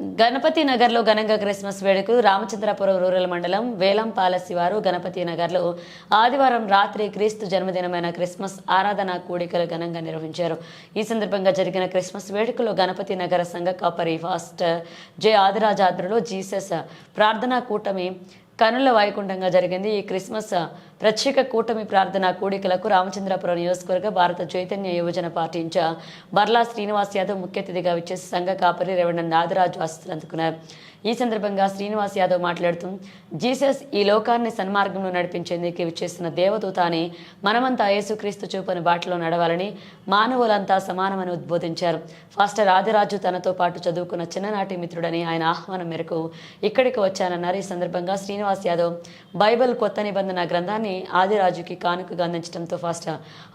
గణపతి నగర్లో ఘనంగా క్రిస్మస్ వేడుకలు రామచంద్రపురం రూరల్ మండలం వేలంపాల శివారు గణపతి నగర్లో ఆదివారం రాత్రి క్రీస్తు జన్మదినమైన క్రిస్మస్ ఆరాధన కూడికలు ఘనంగా నిర్వహించారు. ఈ సందర్భంగా జరిగిన క్రిస్మస్ వేడుకలో గణపతి నగర సంఘ కాపరి ఫాస్టర్ జె ఆదిరాజ జీసస్ ప్రార్థనా కూటమి కనుల వైకుంఠంగా జరిగింది. ఈ క్రిస్మస్ ప్రత్యేక కూటమి ప్రార్థన కూడికలకు రామచంద్రపురం నియోజకవర్గ భారత చైతన్య యువజన పార్టీ ఇన్ఛార్జ్ బర్లా శ్రీనివాస్ యాదవ్ ముఖ్య అతిథిగా విచ్చేసి సంఘ కాపరి రేవణ నాగరాజు ఆస్తులు అందుకున్నారు ఈ సందర్భంగా శ్రీనివాస్ యాదవ్ మాట్లాడుతూ జీసస్ ఈ లోకాన్ని సన్మార్గంలో నడిపించేందుకు విచ్చేసిన దేవదూత అని మనమంతా యేసుక్రీస్తు చూపని బాటలో నడవాలని మానవులంతా సమానమని ఉద్బోధించారు. ఫాస్టర్ ఆదిరాజు తనతో పాటు చదువుకున్న చిన్ననాటి మిత్రుడని ఆయన ఆహ్వానం మేరకు ఇక్కడికి వచ్చానన్నారు. ఈ సందర్భంగా శ్రీనివాస్ యాదవ్ బైబిల్ కొత్త నిబంధన గ్రంథాన్ని ఆదిరాజుకి కానుకగా అందించడంతో ఫాస్ట్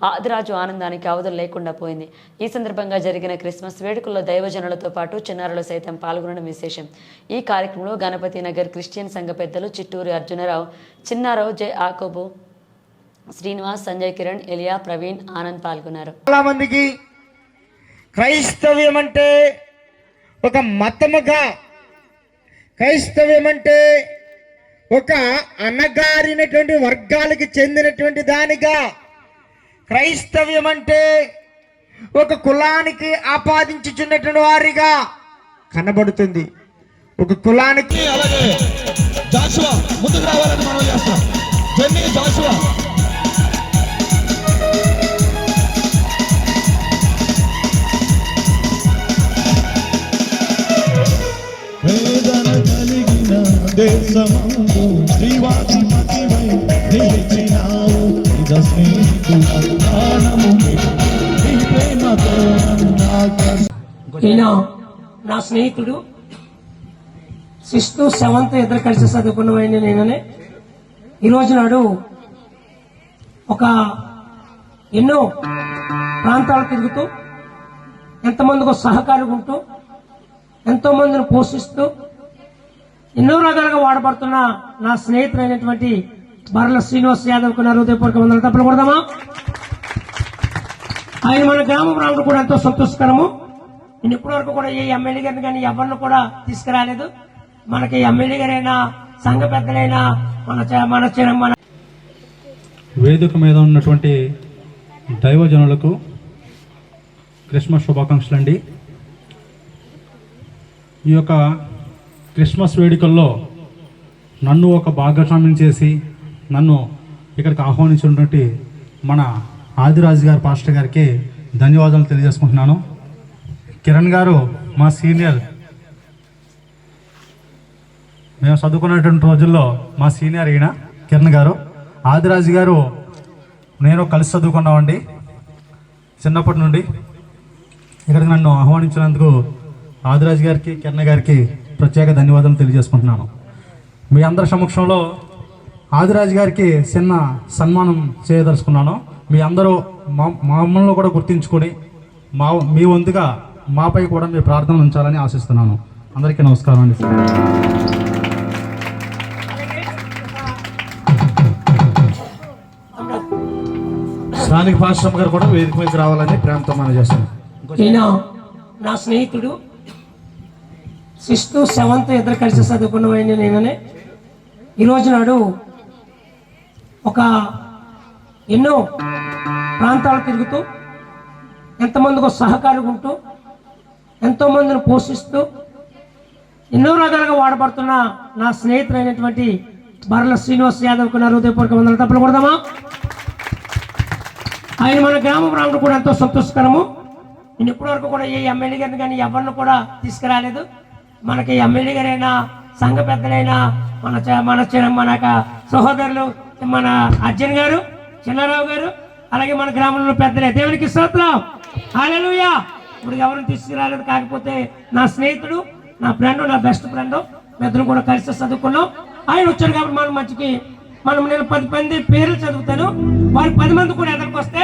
ఆదిరాజు ఆనందానికి అవధులు లేకుండా పోయింది. ఈ సందర్భంగా జరిగిన క్రిస్మస్ వేడుకల్లో దైవజనులతో పాటు చిన్నారులు సైతం పాల్గొనడం విశేషం. ఈ కార్యక్రమంలో గణపతి నగర్ క్రిస్టియన్ సంఘ పెద్దలు చిట్టూరి అర్జునరావు చిన్నారావు జె ఆకోబు శ్రీనివాస్ సంజయ్ కిరణ్ ఎలియా ప్రవీణ్ ఆనంద్ పాల్గొన్నారు. చాలా మందికి క్రైస్తవ్యం అంటే ఒక మతముగా క్రైస్తవ్యం అంటే ఒక అణగారినటువంటి వర్గాలకి చెందినటువంటి దానిగా. క్రైస్తవ్యం అంటే ఒక కులానికి ఆపాదించుచున్నటువంటి వారిగా కనబడుతుంది. ఒక కులానికి అలాగే జాషువా ముందుకు రావాలని మనం చేస్తాం. జాషువా. దేశమందు జీవాధిపతివై నిలిచినావు. నిజ స్నేహితుల ప్రాణము నీ ప్రేమతో ఈయన నా స్నేహితుడు సిక్స్త్ సెవెంత్ ఇద్దరు కలిసి చదువుకున్నవైన నేననే. ఈరోజు నాడు ఒక ఎన్నో ప్రాంతాలు తిరుగుతూ ఎంతమందికి సహకారం ఉంటూ ఎంతో మందిని పోషిస్తూ ఎన్నో రకాలుగా వాడబడుతున్న నా స్నేహితులైనటువంటి బర్ల శ్రీనివాస్ యాదవ్ నా హృదయపూర్వక వందలు తప్పులు కొడదామా? ఆయన మన గ్రామం రావడం కూడా ఎంతో సంతోషకరము. నేను ఇప్పటి వరకు కూడా ఏ ఎమ్మెల్యే గారిని కానీ ఎవరిని కూడా తీసుకురాలేదు. మనకి ఎమ్మెల్యే గారైనా సంఘ పెద్దలైనా మన మన మన వేదిక మీద ఉన్నటువంటి దైవజనులకు క్రిస్మస్ శుభాకాంక్షలు అండి ఈ యొక్క క్రిస్మస్ వేడుకల్లో నన్ను ఒక భాగస్వామ్యం చేసి నన్ను ఇక్కడికి ఆహ్వానించినటువంటి మన ఆదిరాజు గారు పాస్టర్ గారికి ధన్యవాదాలు తెలియజేసుకుంటున్నాను. కిరణ్ గారు మా సీనియర్ మేము చదువుకున్నటువంటి రోజుల్లో మా సీనియర్ ఈయన కిరణ్ గారు. ఆదిరాజు గారు నేను కలిసి చదువుకున్నామండి చిన్నప్పటి నుండి. ఇక్కడికి నన్ను ఆహ్వానించినందుకు ఆదిరాజు గారికి కిరణ్ గారికి ప్రత్యేక ధన్యవాదాలు తెలియజేసుకుంటున్నాను. మీ అందరి సమక్షంలో ఆదిరాజు గారికి చిన్న సన్మానం చేయదలుచుకున్నాను. మీ అందరూ మా మమ్మల్ని కూడా గుర్తించుకొని మా మీ వంతుగా మాపై కూడా మీ ప్రార్థనలు ఉంచాలని ఆశిస్తున్నాను. అందరికీ నమస్కారం అండి. స్థానిక పాశ్రమ గారు కూడా వేదిక మీదకి రావాలని ప్రేమతో మనం చేస్తున్నాం నా స్నేహితుడు సిక్స్త్ సెవెంత్ ఇద్దరు కలిసి చదువుకున్నవైన నేననే. ఈరోజు నాడు ఒక ఎన్నో ప్రాంతాలు తిరుగుతూ ఎంతమందికి సహకారం ఉంటూ ఎంతో మందిని పోషిస్తూ ఎన్నో రకాలుగా వాడబడుతున్న నా స్నేహితులైనటువంటి బర్ల శ్రీనివాస్ యాదవ్ నా హృదయపూర్వక వందలు తప్పులు కొడదామా? ఆయన మన గ్రామం రావడం కూడా ఎంతో సంతోషకరము. నేను ఇప్పటి వరకు కూడా ఏ ఎమ్మెల్యే గారిని కానీ ఎవరిని కూడా తీసుకురాలేదు. మనకి ఎమ్మెల్యే గారైనా సంఘ పెద్దలైనా మన మన చిన్న మన సహోదరులు మన అర్జున్ గారు చిన్నారావు గారు అలాగే మన గ్రామంలో పెద్దలే. దేవునికి స్తోత్రం. హాలూయా ఇప్పుడు ఎవరిని తీసుకురాలేదు కాకపోతే నా స్నేహితుడు నా ఫ్రెండ్ నా బెస్ట్ ఫ్రెండ్ ఇద్దరు కూడా కలిసి చదువుకున్నాం. ఆయన వచ్చాడు కాబట్టి మనం మంచికి మనం నేను పది మంది పేర్లు చదువుతాను. వారు పది మంది కూడా ఎదురుకొస్తే